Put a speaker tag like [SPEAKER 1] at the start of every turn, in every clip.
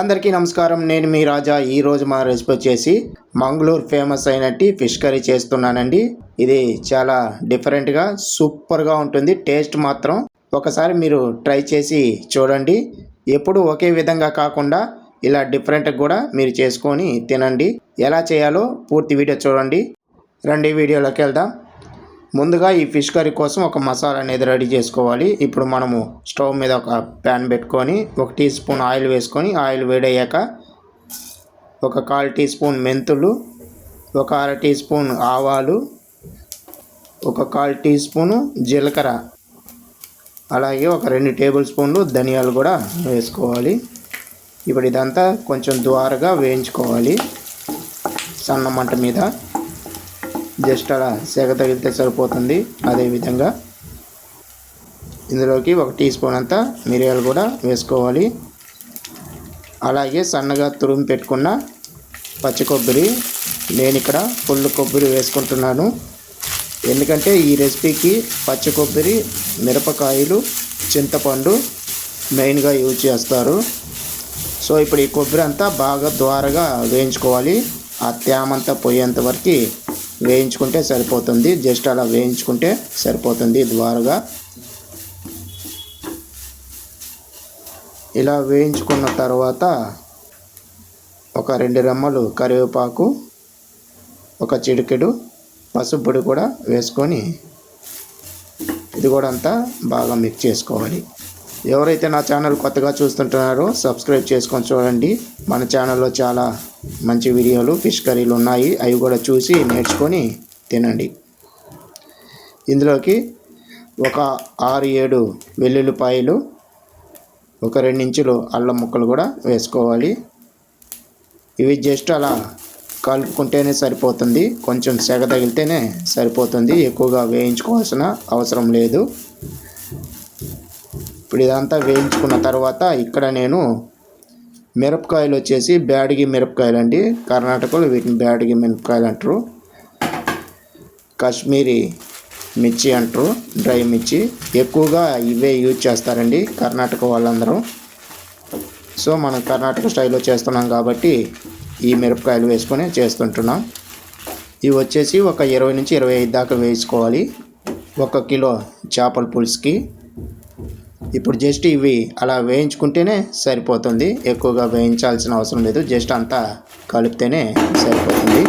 [SPEAKER 1] అందరికీ నమస్కారం. నేను మీ రాజా. ఈరోజు మా రెసిపీ వచ్చేసి మంగళూరు ఫేమస్ అయినట్టు ఫిష్ కర్రీ చేస్తున్నానండి. ఇది చాలా డిఫరెంట్గా సూపర్గా ఉంటుంది. టేస్ట్ మాత్రం ఒకసారి మీరు ట్రై చేసి చూడండి. ఎప్పుడు ఒకే విధంగా కాకుండా ఇలా డిఫరెంట్గా కూడా మీరు చేసుకొని తినండి. ఎలా చేయాలో పూర్తి వీడియో చూడండి. రండి వీడియోలోకి వెళ్దాం. ముందుగా ఈ ఫిష్ కర్రీ కోసం ఒక మసాలా అనేది రెడీ చేసుకోవాలి. ఇప్పుడు మనము స్టవ్ మీద ఒక ప్యాన్ పెట్టుకొని ఒక టీ స్పూన్ ఆయిల్ వేసుకొని ఆయిల్ వేడయ్యాక ఒక కాల్ టీ స్పూన్ మెంతులు ఒక అర టీ స్పూన్ ఆవాలు ఒక కాల్ టీ స్పూను జీలకర్ర. అలాగే ఒక రెండు టేబుల్ స్పూన్లు ధనియాలు కూడా వేసుకోవాలి. ఇప్పుడు ఇదంతా కొంచెం ద్వారగా వేయించుకోవాలి. సన్న మంట మీద. జస్ట్ అలా సెగ తగిలితే సరిపోతుంది. అదేవిధంగా ఇందులోకి ఒక టీ స్పూన్ అంతా మిరియాలు కూడా వేసుకోవాలి. అలాగే సన్నగా తురుము పెట్టుకున్న పచ్చి కొబ్బరి. నేను ఇక్కడ ఫుల్ కొబ్బరి వేసుకుంటున్నాను. ఎందుకంటే ఈ రెసిపీకి పచ్చి కొబ్బరి మిరపకాయలు చింతపండు మెయిన్గా యూజ్ చేస్తారు. సో ఇప్పుడు ఈ కొబ్బరి అంతా బాగా ద్వారగా వేయించుకోవాలి. ఆ తేమంతా పోయేంత వరకు వేయించుకుంటే సరిపోతుంది. జస్ట్ అలా వేయించుకుంటే సరిపోతుంది. ద్వారగా ఇలా వేయించుకున్న తర్వాత ఒక రెండు రెమ్మలు కరివేపాకు ఒక చిటికెడు పసుపుడు కూడా వేసుకొని ఇది కూడా అంతా బాగా మిక్స్ చేసుకోవాలి. ఎవరైతే నా ఛానల్ కొత్తగా చూస్తుంటున్నారో సబ్స్క్రైబ్ చేసుకొని చూడండి. మన ఛానల్లో చాలా మంచి వీడియోలు ఫిష్ కర్రీలు ఉన్నాయి. అవి కూడా చూసి నేర్చుకొని తినండి. ఇందులోకి ఒక ఆరు ఏడు వెల్లుల్లిపాయలు ఒక రెండు ఇంచులు అల్లం ముక్కలు కూడా వేసుకోవాలి. ఇవి జస్ట్ అలా కలుపుకుంటేనే సరిపోతుంది. కొంచెం సెగ తగిలితేనే సరిపోతుంది. ఎక్కువగా వేయించుకోవాల్సిన అవసరం లేదు. ఇప్పుడు ఇదంతా వేయించుకున్న తర్వాత ఇక్కడ నేను మిరపకాయలు వచ్చేసి బ్యాడిగి మిరపకాయలు అండి కర్ణాటకలో వీటిని బ్యాడిగి మిరపకాయలు అంటారు కాశ్మీరీ మిర్చి అంటారు. డ్రై మిర్చి. ఎక్కువగా ఇవే యూజ్ చేస్తారండి కర్ణాటక వాళ్ళందరూ. సో మనం కర్ణాటక స్టైల్లో చేస్తున్నాం కాబట్టి ఈ మిరపకాయలు వేసుకొని చేస్తుంటున్నాం. ఇవి వచ్చేసి ఒక ఇరవై నుంచి ఇరవై ఐదు దాకా వేసుకోవాలి ఒక కిలో చేపల పులుసుకి. ఇప్పుడు జస్ట్ ఇవి అలా వేయించుకుంటేనే సరిపోతుంది. ఎక్కువగా వేయించాల్సిన అవసరం లేదు. జస్ట్ అంతా కలిపితేనే సరిపోతుంది.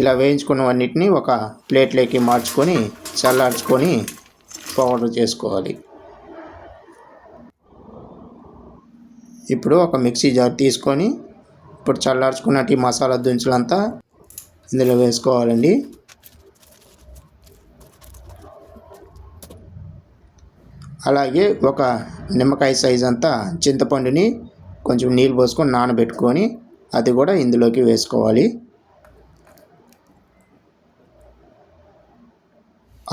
[SPEAKER 1] ఇలా వేయించుకున్నవన్నిటిని ఒక ప్లేట్లోకి మార్చుకొని చల్లార్చుకొని పౌడర్ చేసుకోవాలి. ఇప్పుడు ఒక మిక్సీ జార్ తీసుకొని ఇప్పుడు చల్లార్చుకున్నట్టు ఈ మసాలా దినుసులంతా ఇందులో వేసుకోవాలండి. అలాగే ఒక నిమ్మకాయ సైజ్ అంతా చింతపండుని కొంచెం నీళ్ళు పోసుకొని నానబెట్టుకొని అది కూడా ఇందులోకి వేసుకోవాలి.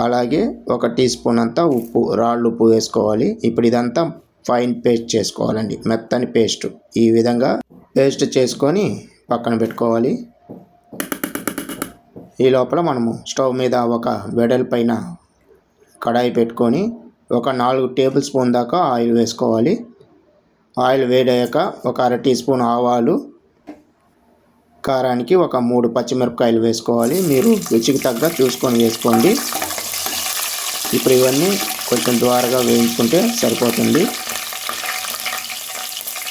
[SPEAKER 1] అలాగే ఒక టీ స్పూన్ అంతా ఉప్పు రాళ్ళు ఉప్పు వేసుకోవాలి. ఇప్పుడు ఇదంతా ఫైన్ పేస్ట్ చేసుకోవాలండి. మెత్తని పేస్ట్ ఈ విధంగా పేస్ట్ చేసుకొని పక్కన పెట్టుకోవాలి. ఈ లోపల మనము స్టవ్ మీద ఒక వెడల్పైన కడాయి పెట్టుకొని ఒక నాలుగు టేబుల్ స్పూన్ దాకా ఆయిల్ వేసుకోవాలి. ఆయిల్ వేడయ్యాక ఒక అర టీ స్పూన్ ఆవాలు. కారానికి ఒక మూడు పచ్చిమిరపకాయలు వేసుకోవాలి. మీరు రుచికి తగ్గ చూసుకొని వేసుకోండి. ఇప్పుడు ఇవన్నీ కొంచెం ద్వారగా వేయించుకుంటే సరిపోతుంది.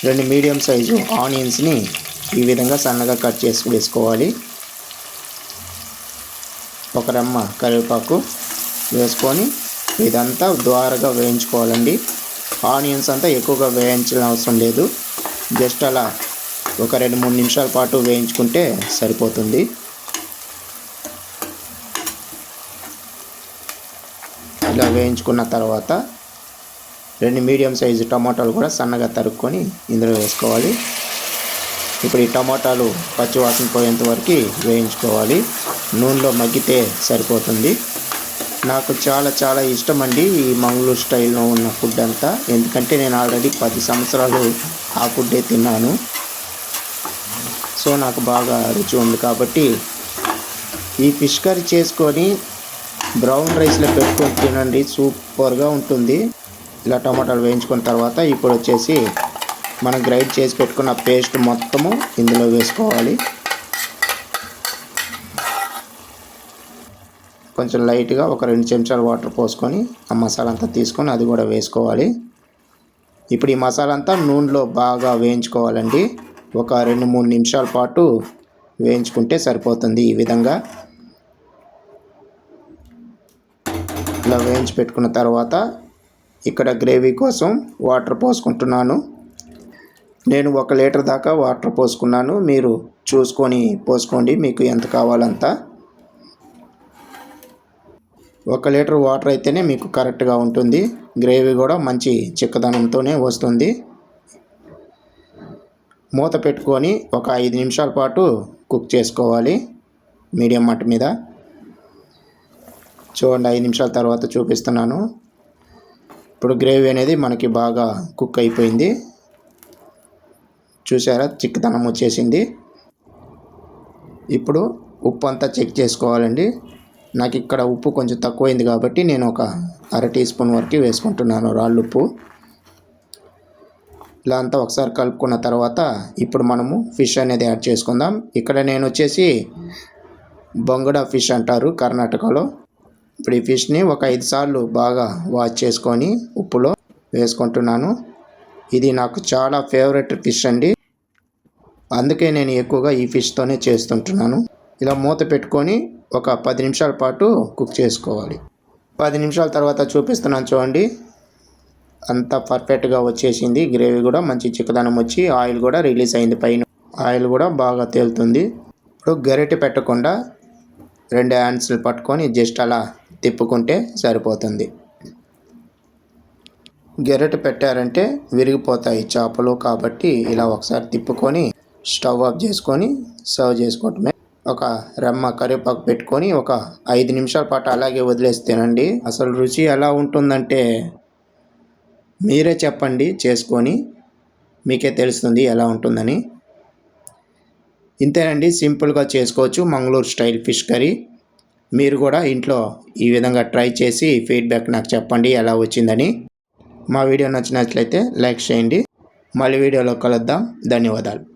[SPEAKER 1] రెండు మీడియం సైజు ఆనియన్స్ని ఈ విధంగా సన్నగా కట్ చేసి వేసుకోవాలి. ఒక రెమ్మ కరివేపాకు వేసుకొని ఇదంతా ద్వారగా వేయించుకోవాలండి. ఆనియన్స్ అంతా ఎక్కువగా వేయించిన అవసరం లేదు. జస్ట్ అలా ఒక రెండు మూడు నిమిషాల పాటు వేయించుకుంటే సరిపోతుంది. ఇలా వేయించుకున్న తర్వాత రెండు మీడియం సైజు టమాటాలు కూడా సన్నగా తరుక్కొని ఇందులో వేసుకోవాలి. ఇప్పుడు ఈ టమాటాలు పచ్చివాసన పోయేంత వరకు వేయించుకోవాలి. నూనెలో మగ్గితే సరిపోతుంది. నాకు చాలా చాలా ఇష్టం అండి ఈ మంగళూరు స్టైల్లో ఉన్న ఫుడ్ అంతా. ఎందుకంటే నేను ఆల్రెడీ పది సంవత్సరాలు ఆ ఫుడ్డే తిన్నాను. సో నాకు బాగా రుచి ఉంది కాబట్టి ఈ ఫిష్ కర్రీ చేసుకొని బ్రౌన్ రైస్లో పెట్టుకొని తినండి. సూపర్గా ఉంటుంది. ఇలా టమాటాలు వేయించుకున్న తర్వాత ఇప్పుడు వచ్చేసి మనం గ్రైండ్ చేసి పెట్టుకున్న పేస్ట్ మొత్తము ఇందులో వేసుకోవాలి. కొంచెం లైట్గా ఒక రెండు చెంచాలు వాటర్ పోసుకొని ఆ మసాలా అంతా తీసుకొని అది కూడా వేసుకోవాలి. ఇప్పుడు ఈ మసాలా అంతా నూనెలో బాగా వేయించుకోవాలండి. ఒక రెండు మూడు నిమిషాల పాటు వేయించుకుంటే సరిపోతుంది ఈ విధంగా. ఇలా వేయించి పెట్టుకున్న తర్వాత ఇక్కడ గ్రేవీ కోసం వాటర్ పోసుకుంటున్నాను. నేను ఒక లీటర్ దాకా వాటర్ పోసుకున్నాను. మీరు చూసుకొని పోసుకోండి మీకు ఎంత కావాలంత. ఒక లీటర్ వాటర్ అయితేనే మీకు కరెక్ట్గా ఉంటుంది. గ్రేవీ కూడా మంచి చిక్కదనంతోనే వస్తుంది. మూత పెట్టుకొని ఒక ఐదు నిమిషాల పాటు కుక్ చేసుకోవాలి. మీడియం మట్ట మీద. చూడండి ఐదు నిమిషాల తర్వాత చూపిస్తున్నాను. ఇప్పుడు గ్రేవీ అనేది మనకి బాగా కుక్ అయిపోయింది. చూసారా చిక్కదనం వచ్చేసింది. ఇప్పుడు ఉప్పు అంతా చెక్ చేసుకోవాలండి. నాకు ఇక్కడ ఉప్పు కొంచెం తక్కువైంది కాబట్టి నేను ఒక అర టీ స్పూన్ వరకు వేసుకుంటున్నాను రాళ్ళు ఉప్పు. ఇలా అంతా ఒకసారి కలుపుకున్న తర్వాత ఇప్పుడు మనము ఫిష్ అనేది యాడ్ చేసుకుందాం. ఇక్కడ నేను వచ్చేసి బొంగడ ఫిష్ అంటారు కర్ణాటకలో. ఇప్పుడు ఈ ఫిష్ని ఒక ఐదు సార్లు బాగా వాష్ చేసుకొని ఉప్పులో వేసుకుంటున్నాను. ఇది నాకు చాలా ఫేవరెట్ ఫిష్ అండి. అందుకే నేను ఎక్కువగా ఈ ఫిష్తోనే చేస్తుంటున్నాను. ఇలా మూత పెట్టుకొని ఒక పది నిమిషాల పాటు కుక్ చేసుకోవాలి. పది నిమిషాల తర్వాత చూపిస్తున్నాను చూడండి. అంత పర్ఫెక్ట్గా వచ్చేసింది. గ్రేవీ కూడా మంచి చిక్కదనం వచ్చి ఆయిల్ కూడా రిలీజ్ అయింది పైన. ఆయిల్ కూడా బాగా తేలుతుంది. ఇప్పుడు గరిటె పెట్టకుండా రెండు హ్యాండ్స్లు పట్టుకొని జస్ట్ అలా తిప్పుకుంటే సరిపోతుంది. గరిటె పెట్టారంటే విరిగిపోతాయి చేపలు కాబట్టి ఇలా ఒకసారి తిప్పుకొని స్టవ్ ఆఫ్ చేసుకొని సర్వ్ చేసుకోవటమే. ఒక రెమ్మ కరివేపాకు పెట్టుకొని ఒక ఐదు నిమిషాల పాటు అలాగే వదిలేస్తేనండి. అసలు రుచి ఎలా ఉంటుందంటే మీరే చెప్పండి చేసుకొని మీకే తెలుస్తుంది ఎలా ఉంటుందని. ఇంతేనండి సింపుల్గా చేసుకోవచ్చు మంగళూరు స్టైల్ ఫిష్ కర్రీ. మీరు కూడా ఇంట్లో ఈ విధంగా ట్రై చేసి ఫీడ్బ్యాక్ నాకు చెప్పండి ఎలా వచ్చిందని. మా వీడియో నచ్చినట్లయితే లైక్ చేయండి. మళ్ళీ వీడియోలో కలుద్దాం. ధన్యవాదాలు.